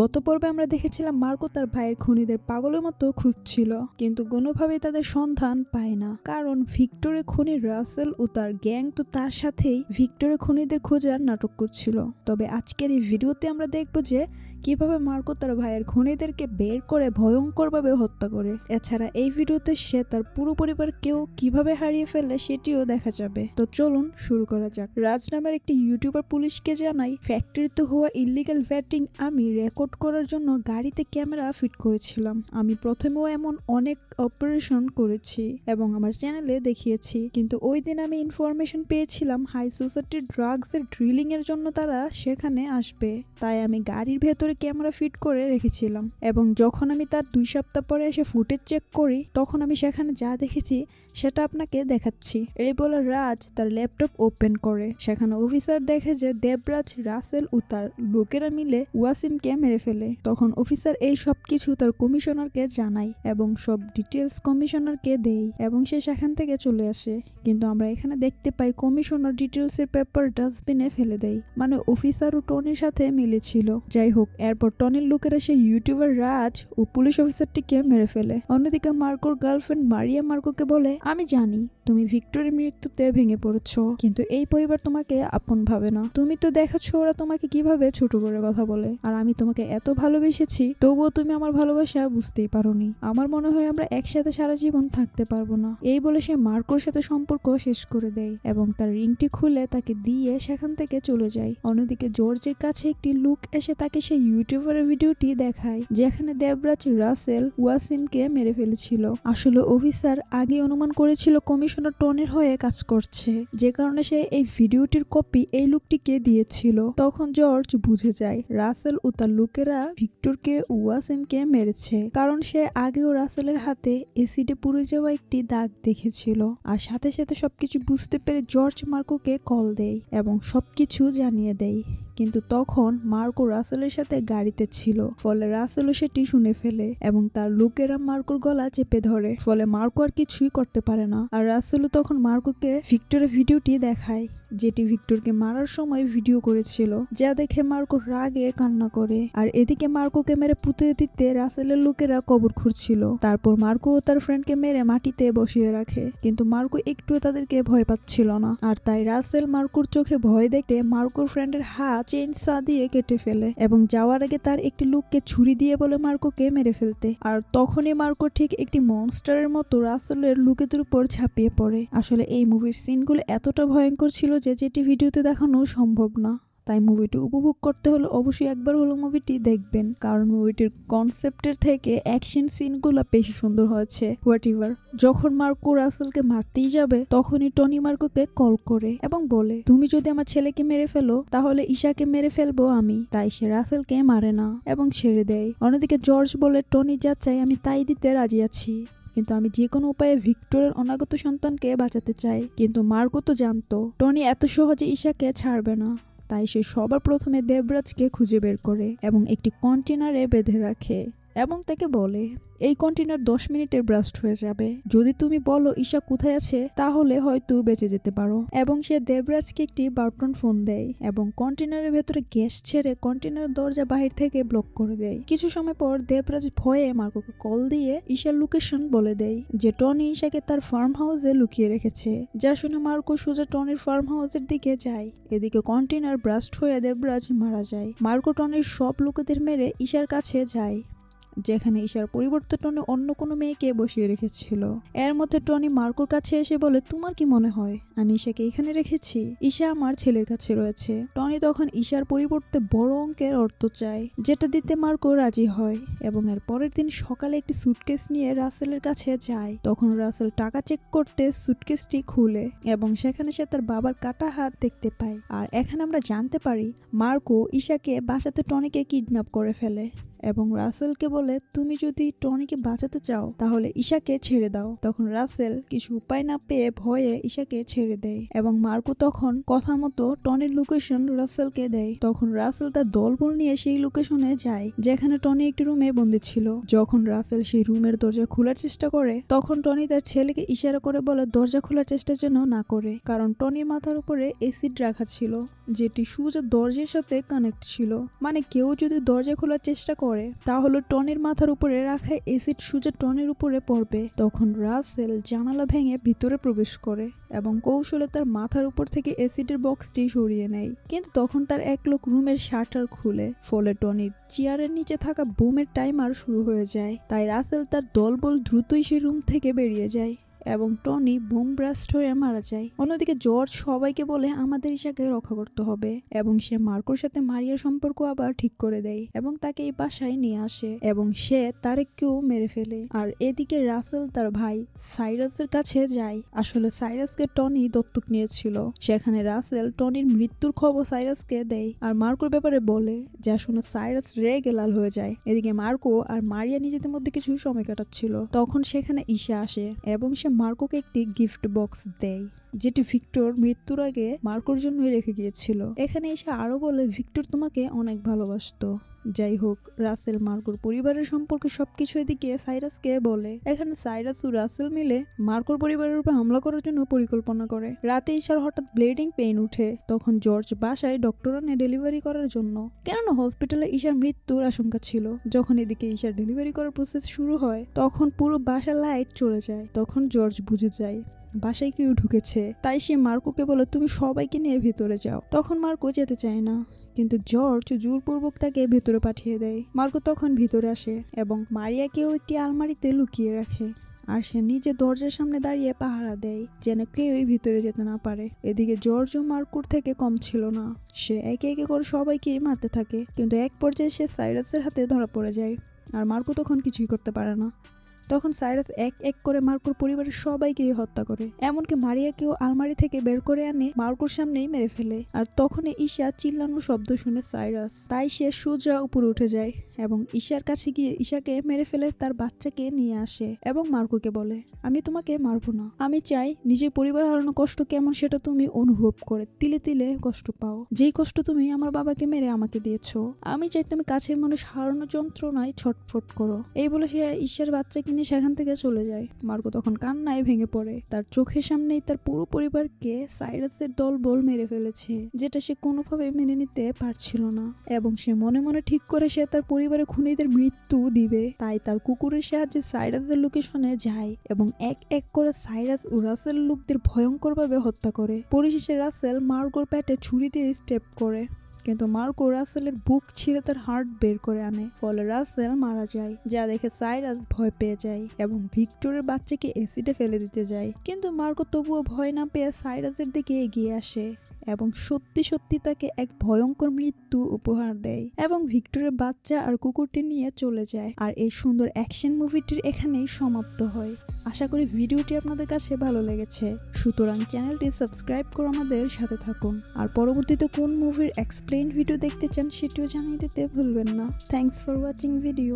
গত পর্বে আমরা দেখেছিলাম মার্কো তার ভাইয়ের খুনিদের পাগলের মতো খুঁজছিল, কিন্তু কোনোভাবেই তাদের সন্ধান পায় না। কারণ ভিক্টোরের খুনি রাসেল ও তার গ্যাং তো তার সাথেই ভিক্টোরের খুনিদের খোঁজার নাটক করছিল। তবে আজকের এই ভিডিওতে আমরা দেখব যে কীভাবে মার্কো তার ভাইয়ের খুনিদেরকে বের করে ভয়ঙ্করভাবে হত্যা করে। এছাড়া এই ভিডিওতে সে তার পুরো পরিবারকেও কীভাবে হারিয়ে ফেলে সেটিও দেখা যাবে। তো চলুন শুরু করা যাক। রাজ নামের একটি ইউটিউবার পুলিশকে জানাই ফ্যাক্টরিতে হওয়া ইলিগাল ভ্যাটিং আমি রেকর্ড করার জন্য গাড়িতে ক্যামেরা ফিট করেছিলাম। আমি প্রথমেও এমন অনেক অপারেশন করেছি এবং আমার চ্যানেলে দেখিয়েছি। কিন্তু ওই দিন আমি ইনফরমেশন পেয়েছিলাম হাই সোসাইটির ড্রাগসের ড্রিলিং এর জন্য তারা সেখানে আসবে। তাই আমি গাড়ির ভেতরে ক্যামেরা ফিট করে রেখেছিলাম এবং যখন আমি তার দুই সপ্তাহ পরে এসে ফুটেজ চেক করি, তখন আমি সেখানে যা দেখেছি সেটা আপনাকে দেখাচ্ছি। এই বলে রাজ তার ল্যাপটপ ওপেন করে। সেখানে অফিসার দেখে যে দেবরাজ, রাসেল ও তার লোকেরা মিলে ওয়াসিমকে মেরে ফেলে। তখন অফিসার এই সব কিছু তার কমিশনারকে জানায় এবং সব ডিটেলস কমিশনারকে দেয় এবং সে সেখান থেকে চলে আসে। কিন্তু আমরা এখানে দেখতে পাই কমিশনার ডিটেলস এর পেপার ডাস্টবিনে ফেলে দেয়। মানে অফিসার ও টনির সাথে মিলেছিল। যাই হোক, এরপর টনির লোকেরা সেই ইউটিউবার রাজ ও পুলিশ অফিসারটিকে মেরে ফেলে। অন্যদিকে মার্কোর গার্লফ্রেন্ড মারিয়া মার্কোকে বলে, আমি জানি, তুমি ভিক্টোরিয়ার মৃত্যুতে ভেঙে পড়েছ, কিন্তু এই পরিবার তোমাকে আপন ভাবে না। তুমি তো দেখাচ্ছ ওরা তোমাকে কীভাবে ছোট করে কথা বলে। আর আমি তোমাকে এত ভালোবেসেছি, তবুও তুমি আমার ভালোবাসা বুঝতেই পারোনি। আমার মনে হয় আমরা একসাথে সারা জীবন থাকতে পারব না। এই বলে সে মার্কোর সাথে সম্পর্ক শেষ করে দেয় এবং তার রিংটি খুলে তাকে দিয়ে সেখান থেকে চলে যায়। অন্যদিকে জর্জের কাছে একটি লুক এসে তাকে সেই ইউটিউবারের ভিডিওটি দেখায়, যেখানে দেবরাজ রাসেল ওয়াসিমকে মেরে ফেলেছিল। আসলে অফিসার আগে অনুমান করেছিল কমিশনার টনের হয়ে কাজ করছে। যে কারণে সে এই ভিডিওটির কপি এই লুকটিকে দিয়েছিল। তখন জর্জ বুঝে যায়, রাসেল ও তার লোকেরা ভিক্টরকে ওয়াসিমকে মেরেছে, কারণ সে আগেও রাসেলের হাতে এসিডে পুড়ে যাওয়া একটি দাগ দেখেছিল। আর সাথে সাথে সবকিছু বুঝতে পেরে জর্জ মার্কোকে কল দেয় এবং সবকিছু জানিয়ে দেয়। কিন্তু তখন মার্কো রাসেলের সাথে গাড়িতে ছিল, ফলে রাসেলও সেটি শুনে ফেলে এবং তার লোকেরা মার্কোর গলা চেপে ধরে, ফলে মার্কো আর কিছুই করতে পারে না। আর রাসেলও তখন মার্কোকে ভিক্টরের ভিডিওটি দেখায়। যেটি ভিক্টরকে মারার সময় ভিডিও করেছিল, যা দেখে মার্কো রাগে কান্না করে। আর এদিকে মার্কোকে মেরে পুঁতে দিতে রাসেলের লোকেরা কবর খুঁড়ছিল। তারপর মার্কো তার ফ্রেন্ডকে মেরে মাটিতে বসিয়ে রাখে। কিন্তু মার্কো একটু তাদেরকে ভয় পাচ্ছিল না। আর তাই রাসেল মার্কোর চোখে ভয় দেখতে মার্কোর ফ্রেন্ডের হাত চেন সা দিয়ে কেটে ফেলে এবং যাওয়ার আগে তার একটি লোককে ছুরি দিয়ে বলে মার্কোকে মেরে ফেলতে। আর তখনই মার্কো ঠিক একটি মনস্টারের মতো রাসেলের লুকেদের উপর ঝাঁপিয়ে পড়ে। আসলে এই মুভির সিনগুলো এতটা ভয়ঙ্কর ছিল যে যেটি ভিডিওতে দেখানো সম্ভব না, তাই মুভিটি উপভোগ করতে হলে অবশ্যই একবার হলো মুভিটি দেখবেন, কারণ মুভিটির কনসেপ্টের থেকে অ্যাকশন সিনগুলো বেশি সুন্দর হয়েছে। হোয়াট ইভার যখন মার্কো রাসেলকে মারতেই যাবে, তখনই টনি মার্কোকে কল করে এবং বলে, তুমি যদি আমার ছেলেকে মেরে ফেলো, তাহলে ঈশাকে মেরে ফেলব আমি। তাই সে রাসেলকে মারে না এবং ছেড়ে দেয়। অন্যদিকে জর্জ বলে, টনি যা চাই আমি তাই দিতে রাজি আছি। কিন্তু আমি যে কোনো উপায়ে ভিক্টোরের অনাগত সন্তানকে বাঁচাতে চাই। কিন্তু মার্কো তো জানতো, টনি এত সহজে ঈশাকে ছাড়বে না। তাই সে সবার প্রথমে দেবরাজকে খুঁজে বের করে এবং একটি কন্টেনারে বেঁধে রাখে। এবং তাকে বলে, এই কন্টেনার দশ মিনিটের ব্রাস্ট হয়ে যাবে। যদি তুমি বলো ঈশা কোথায় আছে, তাহলে হয়তো বেঁচে যেতে পারো। এবং সে দেবরাজকে একটি বার্টন ফোন দেয় এবং কন্টেনারের ভেতরে গ্যাস ছেড়ে কন্টেনার দরজা বাহির থেকে ব্লক করে দেয়। কিছু সময় পর দেবরাজ ভয়ে মার্কোকে কল দিয়ে ঈশার লোকেশন বলে দেয়, যে টনি ঈশাকে তার ফার্ম হাউসে লুকিয়ে রেখেছে। যা শুনে মার্কো সোজা টনির ফার্ম হাউসের দিকে যায়। এদিকে কন্টেনার ব্রাস্ট হয়ে দেবরাজ মারা যায়। মার্কো টনির সব লোকেদের মেরে ঈশার কাছে যায়। যেখানে ঈশার পরিবর্তে টনি অন্য কোনো মেয়েকে বসিয়ে রেখেছিল। এর মধ্যে টনি মার্কোর কাছে এসে বলে, তোমার কি মনে হয়? আমি ঈশাকে এখানে রেখেছি? ঈশা আমার ছেলের কাছে রয়েছে। টনি তখন ঈশার পরিবর্তে বড় অঙ্কের অর্থ চায়, যেটা দিতে মার্কো রাজি হয় এবং এর পরের দিন সকালে একটি সুটকেস নিয়ে রাসেলের কাছে যায়। তখন রাসেল টাকা চেক করতে সুটকেসটি খুলে এবং সেখানে সে তার বাবার কাটা হাত দেখতে পায়। আর এখানে আমরা জানতে পারি, মার্কো ঈশাকে বাঁচাতে টনিকে কিডন্যাপ করে ফেলে। এবং রাসেলকে বলে, তুমি যদি টনিকে বাঁচাতে চাও, তাহলে ঈশাকে ছেড়ে দাও। তখন রাসেল কিছু উপায় না পেয়ে ভয়ে ঈশাকে ছেড়ে দেয় এবং মার্কো তখন কথা মতো টনির লোকেশন রাসেলকে দেয়। তখন রাসেল তার দলবল নিয়ে সেই লোকেশনে যায়, যেখানে টনি একটি রুমে বন্দি ছিল। যখন রাসেল সেই রুমের দরজা খোলার চেষ্টা করে, তখন টনি তার ছেলেকে ইশারা করে বলে, দরজা খোলার চেষ্টা যেন না করে। কারণ টনির মাথার উপরে এসিড রাখা ছিল, যেটি সোজা দরজার সাথে কানেক্ট ছিল। মানে কেউ যদি দরজা খোলার চেষ্টা করে তাহলে টনির মাথার উপরে রাখা এসিড সোজা টনির উপরে পড়বে। তখন রাসেল জানালা ভেঙে ভিতরে প্রবেশ করে এবং কৌশলে তার মাথার উপর থেকে অ্যাসিডের বক্সটি সরিয়ে নেয়। কিন্তু তখন তার এক লোক রুমের শাটার খুলে, ফলে টনির চেয়ারের নিচে থাকা বুমের টাইমার শুরু হয়ে যায়। তাই রাসেল তার দলবল দ্রুতই সেই রুম থেকে বেরিয়ে যায়। এবং টনি বুম ব্রাস্ট হয়ে মারা যায়। অন্যদিকে জর্জ সবাইকে বলে, আমাদের ঈশাকে রক্ষা করতে হবে। এবং সে মার্কোর সাথে মারিয়ার সম্পর্ক আবার ঠিক করে দেয় এবং তাকে এই বাসায় নিয়ে আসে এবং সে তারেককেও মেরে ফেলে। আর এদিকে রাসেল তার ভাই সাইরাসের কাছে যায়। আসলে সাইরাসকে টনি দত্তক নিয়েছিল। সেখানে রাসেল টনির মৃত্যুর খবর সাইরাসকে দেয় আর মার্কোর ব্যাপারে বলে যা শুনে সাইরাস রেগে লাল হয়ে যায়। এদিকে মার্কো আর মারিয়া নিজেদের মধ্যে কিছু সময় কাটাচ্ছিল। তখন সেখানে ঈশা আসে এবং সে মার্কোকে একটি গিফট বক্স দেয়। যেটি ভিক্টর মৃত্যুর আগে মার্কোর জন্যই রেখে গিয়েছিল। এখানে এসে আরও বলে, ভিক্টর তোমাকে অনেক ভালোবাসতো। যাই হোক, রাসেল মার্কোর পরিবারের সম্পর্কে সবকিছু এদিকে সাইরাসকে বলে। এখানে সাইরাস ও রাসেল মিলে মার্কোর পরিবারের উপর হামলা করার জন্য পরিকল্পনা করে। রাতে ঈশার হঠাৎ ব্লিডিং পেইন উঠে, তখন জর্জ বাসায় ডক্টর আনে ডেলিভারি করার জন্য। কেননা হসপিটালে ঈশার মৃত্যুর আশঙ্কা ছিল। যখন এদিকে ঈশার ডেলিভারি করার প্রসেস শুরু হয়, তখন পুরো বাসা লাইট চলে যায়। তখন জর্জ বুঝে যায় বাসায় কেউ ঢুকেছে। তাই সে মার্কোকে বলে, তুমি সবাইকে নিয়ে ভেতরে যাও। তখন মার্কো যেতে চায় না, কিন্তু জর্জ জোরপূর্বক তাকে ভেতরে পাঠিয়ে দেয়। মার্কো তখন ভিতরে আসে এবং মারিয়াকেও একটি আলমারিতে লুকিয়ে রাখে আর সে নিজে দরজার সামনে দাঁড়িয়ে পাহারা দেয়, যেন কেউই ভিতরে যেতে না পারে। এদিকে জর্জ মার্কুর থেকে কম ছিল না। সে একে একে করে সবাইকেই মারতে থাকে, কিন্তু এক পর্যায়ে সে সাইরাসের হাতে ধরা পড়ে যায়। আর মার্কো তখন কিছুই করতে পারে না। তখন সাইরাস এক এক করে মার্কোর পরিবারের সবাইকে হত্যা করে। এমনকি মারিয়াকেও আলমারি থেকে বের করে আনে মার্কোর সামনেই মেরে ফেলে। আর তখনই ঈশা চিল্লানোর শব্দ শুনে সাইরাস। তাই সে সোজা উপরে উঠে যায় এবং ঈশার কাছে গিয়ে ঈশাকে মেরে ফেলে তার বাচ্চাকে নিয়ে আসে এবং মার্কোকে বলে, আমি তোমাকে মারবো না। আমি চাই নিজের পরিবার হারানো কষ্ট কেমন সেটা তুমি অনুভব করে। তিলে তিলে কষ্ট পাও। যেই কষ্ট তুমি আমার বাবাকে মেরে আমাকে দিয়েছ। আমি চাই তুমি কাছের মানুষ হারানো যন্ত্রণায় ছটফট করো। এই বলে সে ঈশ্বর বাচ্চাকে নিয়ে সেখান থেকে চলে যায়। মার্কো তখন কান্নায় ভেঙে পড়ে। তার চোখের সামনেই তার পুরো পরিবারকে সাইরাসের দল বল মেরে ফেলেছে, যেটা সে কোনোভাবে মেনে নিতে পারছিল না। এবং সে মনে মনে ঠিক করে সে তার পরিবারের খুনিদের মৃত্যু দিবে। তাই তার কুকুরের সাহায্যে সাইরাসের লোকেশনে যায় এবং এক এক করে সাইরাস ও রাসেল লোকদের ভয়ঙ্করভাবে হত্যা করে। পরিশেষে রাসেল মার্গোর প্যাটে ছুরি দিয়ে স্টেপ করে। কিন্তু মার্কো রাসেলের বুক ছিঁড়ে তার হার্ট বের করে আনে। ফলে রাসেল মারা যায়, যা দেখে সাইরাস ভয় পেয়ে যায় এবং ভিক্টরের বাচ্চাকে এসিডে ফেলে দিতে যায়। কিন্তু মার্কো তবুও ভয় না পেয়ে সাইরাসের দিকে এগিয়ে আসে। এবং সত্যি সত্যি তাকে এক ভয়ঙ্কর মৃত্যু উপহার দেয় এবং ভিক্টরের বাচ্চা আর কুকুরটি নিয়ে চলে যায়। আর এই সুন্দর অ্যাকশন মুভিটির এখানেই সমাপ্ত হয়। আশা করি ভিডিওটি আপনাদের কাছে ভালো লেগেছে। সুতরাং চ্যানেলটি সাবস্ক্রাইব করে আমাদের সাথে থাকুন। আর পরবর্তীতে কোন মুভির এক্সপ্লেইন ভিডিও দেখতে চান সেটিও জানিয়ে দিতে ভুলবেন না। Thanks for watching video